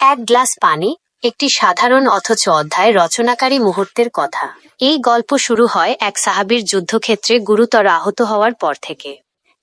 এক গ্লাস পানি, একটি সাধারণ অথচ অধ্যায় রচনাকারী মুহূর্তের কথা। এই গল্প শুরু হয় এক সাহাবীর যুদ্ধক্ষেত্রে গুরুতর আহত হওয়ার পর থেকে।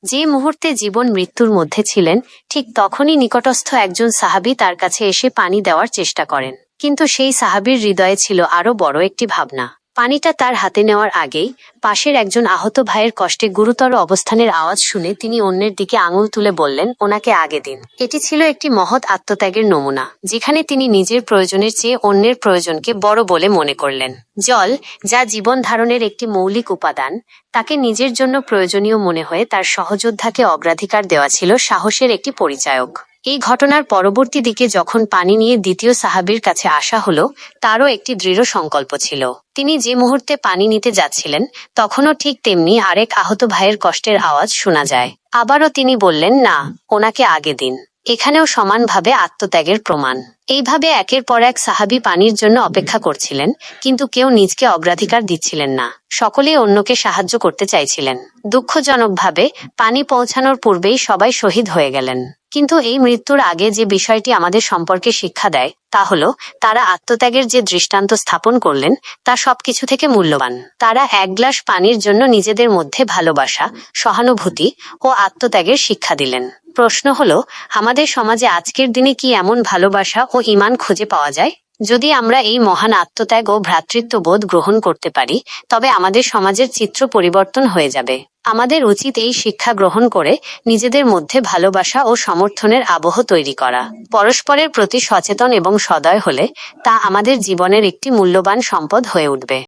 যে মুহূর্তে জীবন মৃত্যুর মধ্যে ছিলেন, ঠিক তখনই নিকটস্থ একজন সাহাবি তার কাছে এসে পানি দেওয়ার চেষ্টা করেন। কিন্তু সেই সাহাবির হৃদয়ে ছিল আরও বড় একটি ভাবনা। পানিটা তার হাতে নেওয়ার আগেই পাশের একজন আহত ভাইয়ের কষ্টে গুরুতর অবস্থানের আওয়াজ শুনে তিনি অন্যের দিকে আঙুল তুলে বললেন, ওনাকে আগে দিন। এটি ছিল একটি মহৎ আত্মত্যাগের নমুনা, যেখানে তিনি নিজের প্রয়োজনের চেয়ে অন্যের প্রয়োজনকে বড় বলে মনে করলেন। জল, যা জীবন ধারণের একটি মৌলিক উপাদান, তাকে নিজের জন্য প্রয়োজনীয় মনে হয়ে তার সহযোদ্ধাকে অগ্রাধিকার দেওয়া ছিল সাহসের একটি পরিচায়ক। এই ঘটনার পরবর্তী দিকে যখন পানি নিয়ে দ্বিতীয় সাহাবীর কাছে আসা হলো, তারও একটি দৃঢ় সংকল্প ছিল। তিনি যে মুহূর্তে পানি নিতে যাচ্ছিলেন, তখনও ঠিক তেমনি আরেক আহত ভাইয়ের কষ্টের আওয়াজ শোনা যায়। আবারও তিনি বললেন, না, ওনাকে আগে দিন। এখানেও সমানভাবে আত্মত্যাগের প্রমাণ। এইভাবে একের পর এক সাহাবী পানির জন্য অপেক্ষা করছিলেন, কিন্তু কেউ নিজকে অগ্রাধিকার দিচ্ছিলেন না। সকলে অন্যকে সাহায্য করতে চাইছিলেন। দুঃখজনকভাবে পানি পৌঁছানোর পূর্বেই সবাই শহীদ হয়ে গেলেন। কিন্তু এই মৃত্যুর আগে যে বিষয়টি আমাদের সম্পর্কে শিক্ষা দেয়, তা হল, তারা আত্মত্যাগের যে দৃষ্টান্ত স্থাপন করলেন, তা সবকিছু থেকে মূল্যবান। তারা এক গ্লাস পানির জন্য নিজেদের মধ্যে ভালোবাসা, সহানুভূতি ও আত্মত্যাগের শিক্ষা দিলেন। প্রশ্ন হল, আমাদের সমাজে আজকের দিনে কি এমন ভালোবাসা ও ইমান খুঁজে পাওয়া যায়? যদি আমরা এই মহান আত্মত্যাগ ও ভ্রাতৃত্ববোধ গ্রহণ করতে পারি, তবে আমাদের সমাজের চিত্র পরিবর্তন হয়ে যাবে। আমাদের উচিত এই শিক্ষা গ্রহণ করে নিজেদের মধ্যে ভালোবাসা ও সমর্থনের আবহ তৈরি করা। পরস্পরের প্রতি সচেতন এবং সদয় হলে তা আমাদের জীবনের একটি মূল্যবান সম্পদ হয়ে উঠবে।